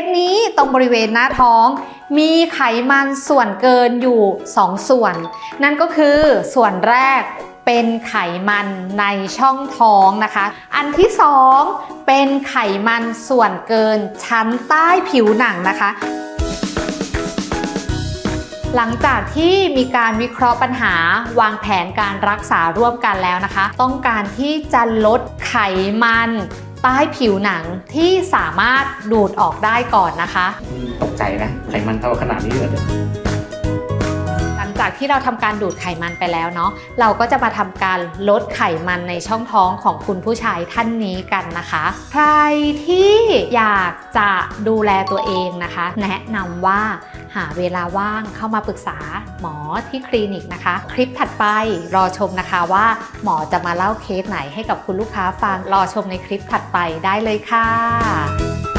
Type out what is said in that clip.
สนี้ตรงบริเวณหน้าท้อง มีไขมันส่วนเกินอยู่ 2 ส่วน นั่นก็คือส่วนแรกเป็นไขมันในช่องท้องนะคะ อันที่ 2 เป็นไขมันส่วนเกินชั้นใต้ผิวหนังนะคะหลังจากที่มีการวิเคราะห์ปัญหาวางแผนการรักษาร่วมกันแล้วนะคะ ต้องการที่จะลดไขมัน ใต้ผิวหนังที่สามารถดูดออกได้ก่อนนะคะ ตกใจนะไขมันเท่าขนาดนี้เลยหลังจากที่เราทำการดูดไขมันไปแล้วเนาะเราก็จะมาทำการลดไขมันในช่องท้องของคุณผู้ชายท่านนี้กันนะคะ ใครที่อยากจะดูแลตัวเองนะคะ แนะนำว่า หาเวลาว่างเข้ามาปรึกษาหมอที่คลินิกนะคะ คลิปถัดไปรอชมนะคะว่าหมอจะมาเล่าเคสไหนให้กับคุณลูกค้าฟัง รอชมในคลิปถัดไปได้เลยค่ะ